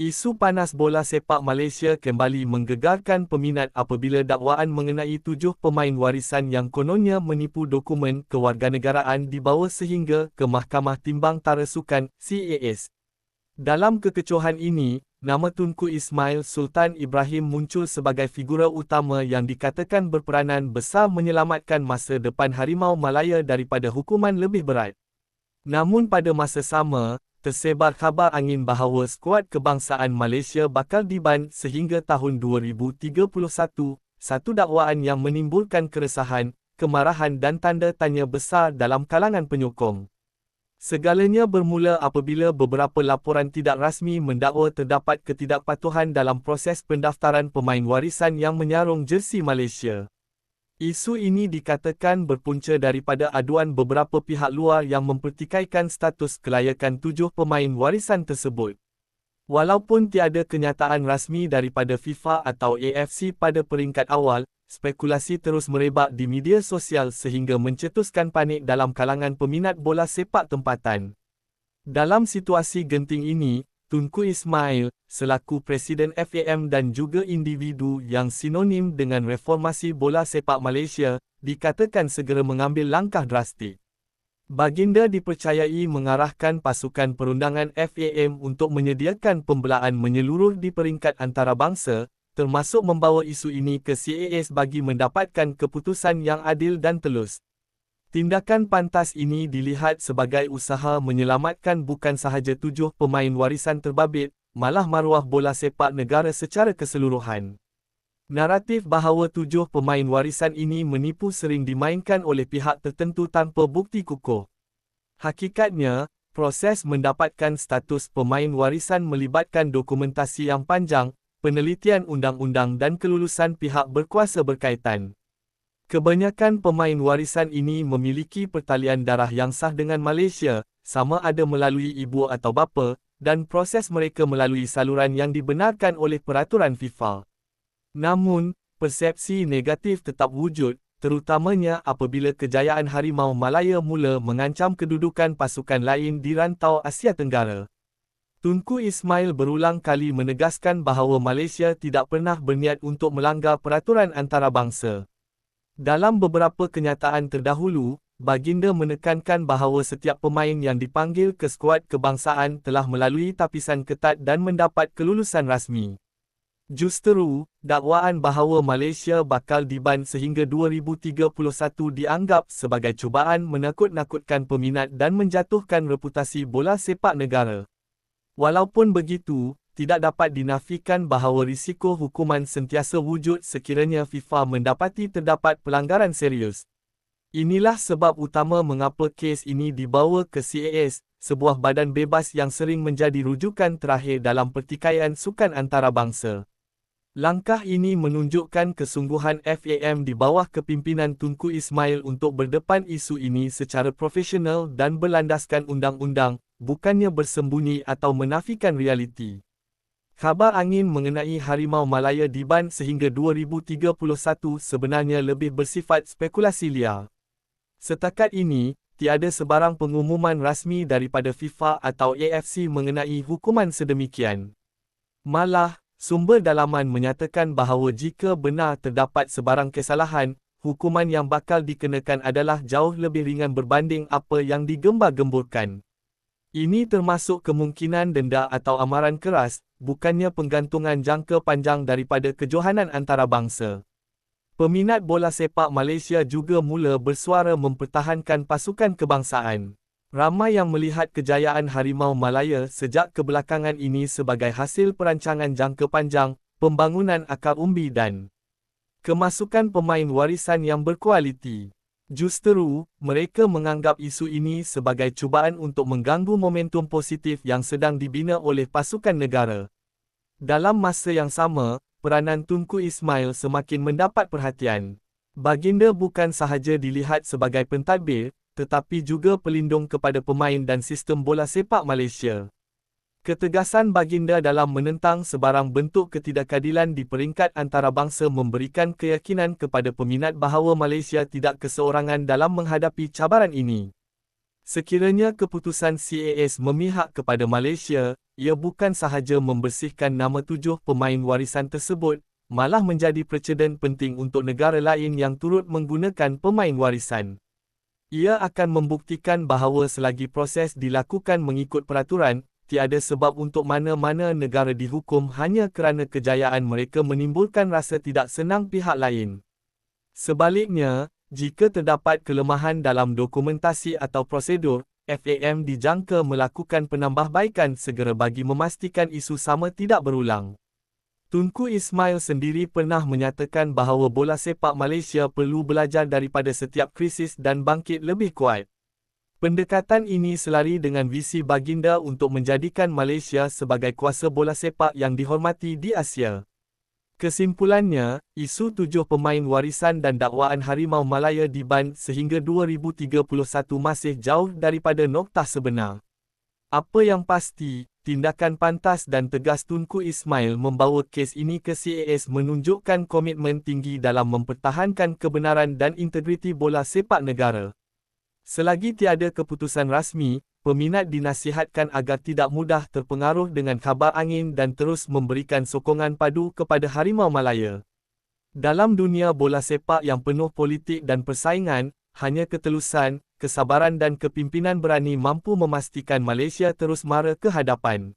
Isu panas bola sepak Malaysia kembali menggegarkan peminat apabila dakwaan mengenai tujuh pemain warisan yang kononnya menipu dokumen kewarganegaraan dibawa sehingga ke Mahkamah Timbang Tara Sukan CAS. Dalam kekecohan ini, nama Tunku Ismail Sultan Ibrahim muncul sebagai figura utama yang dikatakan berperanan besar menyelamatkan masa depan Harimau Malaya daripada hukuman lebih berat. Namun pada masa sama, tersebar khabar angin bahawa skuad kebangsaan Malaysia bakal diban sehingga tahun 2031, satu dakwaan yang menimbulkan keresahan, kemarahan dan tanda tanya besar dalam kalangan penyokong. Segalanya bermula apabila beberapa laporan tidak rasmi mendakwa terdapat ketidakpatuhan dalam proses pendaftaran pemain warisan yang menyarung jersi Malaysia. Isu ini dikatakan berpunca daripada aduan beberapa pihak luar yang mempertikaikan status kelayakan tujuh pemain warisan tersebut. Walaupun tiada kenyataan rasmi daripada FIFA atau AFC pada peringkat awal, spekulasi terus merebak di media sosial sehingga mencetuskan panik dalam kalangan peminat bola sepak tempatan. Dalam situasi genting ini, Tunku Ismail, selaku Presiden FAM dan juga individu yang sinonim dengan reformasi bola sepak Malaysia, dikatakan segera mengambil langkah drastik. Baginda dipercayai mengarahkan pasukan perundangan FAM untuk menyediakan pembelaan menyeluruh di peringkat antarabangsa, termasuk membawa isu ini ke CAS bagi mendapatkan keputusan yang adil dan telus. Tindakan pantas ini dilihat sebagai usaha menyelamatkan bukan sahaja tujuh pemain warisan terbabit, malah maruah bola sepak negara secara keseluruhan. Naratif bahawa tujuh pemain warisan ini menipu sering dimainkan oleh pihak tertentu tanpa bukti kukuh. Hakikatnya, proses mendapatkan status pemain warisan melibatkan dokumentasi yang panjang, penelitian undang-undang dan kelulusan pihak berkuasa berkaitan. Kebanyakan pemain warisan ini memiliki pertalian darah yang sah dengan Malaysia, sama ada melalui ibu atau bapa, dan proses mereka melalui saluran yang dibenarkan oleh peraturan FIFA. Namun, persepsi negatif tetap wujud, terutamanya apabila kejayaan Harimau Malaya mula mengancam kedudukan pasukan lain di rantau Asia Tenggara. Tunku Ismail berulang kali menegaskan bahawa Malaysia tidak pernah berniat untuk melanggar peraturan antarabangsa. Dalam beberapa kenyataan terdahulu, Baginda menekankan bahawa setiap pemain yang dipanggil ke skuad kebangsaan telah melalui tapisan ketat dan mendapat kelulusan rasmi. Justeru, dakwaan bahawa Malaysia bakal diban sehingga 2031 dianggap sebagai cubaan menakut-nakutkan peminat dan menjatuhkan reputasi bola sepak negara. Walaupun begitu, tidak dapat dinafikan bahawa risiko hukuman sentiasa wujud sekiranya FIFA mendapati terdapat pelanggaran serius. Inilah sebab utama mengapa kes ini dibawa ke CAS, sebuah badan bebas yang sering menjadi rujukan terakhir dalam pertikaian sukan antarabangsa. Langkah ini menunjukkan kesungguhan FAM di bawah kepimpinan Tunku Ismail untuk berdepan isu ini secara profesional dan berlandaskan undang-undang, bukannya bersembunyi atau menafikan realiti. Khabar angin mengenai Harimau Malaya diban sehingga 2031 sebenarnya lebih bersifat spekulasi liar. Setakat ini, tiada sebarang pengumuman rasmi daripada FIFA atau AFC mengenai hukuman sedemikian. Malah, sumber dalaman menyatakan bahawa jika benar terdapat sebarang kesalahan, hukuman yang bakal dikenakan adalah jauh lebih ringan berbanding apa yang digembar-gemburkan. Ini termasuk kemungkinan denda atau amaran keras, bukannya penggantungan jangka panjang daripada kejohanan antarabangsa. Peminat bola sepak Malaysia juga mula bersuara mempertahankan pasukan kebangsaan. Ramai yang melihat kejayaan Harimau Malaya sejak kebelakangan ini sebagai hasil perancangan jangka panjang, pembangunan akar umbi dan kemasukan pemain warisan yang berkualiti. Justeru, mereka menganggap isu ini sebagai cubaan untuk mengganggu momentum positif yang sedang dibina oleh pasukan negara. Dalam masa yang sama, peranan Tunku Ismail semakin mendapat perhatian. Baginda bukan sahaja dilihat sebagai pentadbir, tetapi juga pelindung kepada pemain dan sistem bola sepak Malaysia. Ketegasan baginda dalam menentang sebarang bentuk ketidakadilan di peringkat antarabangsa memberikan keyakinan kepada peminat bahawa Malaysia tidak keseorangan dalam menghadapi cabaran ini. Sekiranya keputusan CAS memihak kepada Malaysia, ia bukan sahaja membersihkan nama tujuh pemain warisan tersebut, malah menjadi preseden penting untuk negara lain yang turut menggunakan pemain warisan. Ia akan membuktikan bahawa selagi proses dilakukan mengikut peraturan, tiada sebab untuk mana-mana negara dihukum hanya kerana kejayaan mereka menimbulkan rasa tidak senang pihak lain. Sebaliknya, jika terdapat kelemahan dalam dokumentasi atau prosedur, FAM dijangka melakukan penambahbaikan segera bagi memastikan isu sama tidak berulang. Tunku Ismail sendiri pernah menyatakan bahawa bola sepak Malaysia perlu belajar daripada setiap krisis dan bangkit lebih kuat. Pendekatan ini selari dengan visi baginda untuk menjadikan Malaysia sebagai kuasa bola sepak yang dihormati di Asia. Kesimpulannya, isu tujuh pemain warisan dan dakwaan Harimau Malaya di Ban sehingga 2031 masih jauh daripada noktah sebenar. Apa yang pasti, tindakan pantas dan tegas Tunku Ismail membawa kes ini ke CAS menunjukkan komitmen tinggi dalam mempertahankan kebenaran dan integriti bola sepak negara. Selagi tiada keputusan rasmi, peminat dinasihatkan agar tidak mudah terpengaruh dengan khabar angin dan terus memberikan sokongan padu kepada Harimau Malaya. Dalam dunia bola sepak yang penuh politik dan persaingan, hanya ketelusan, kesabaran dan kepimpinan berani mampu memastikan Malaysia terus mara ke hadapan.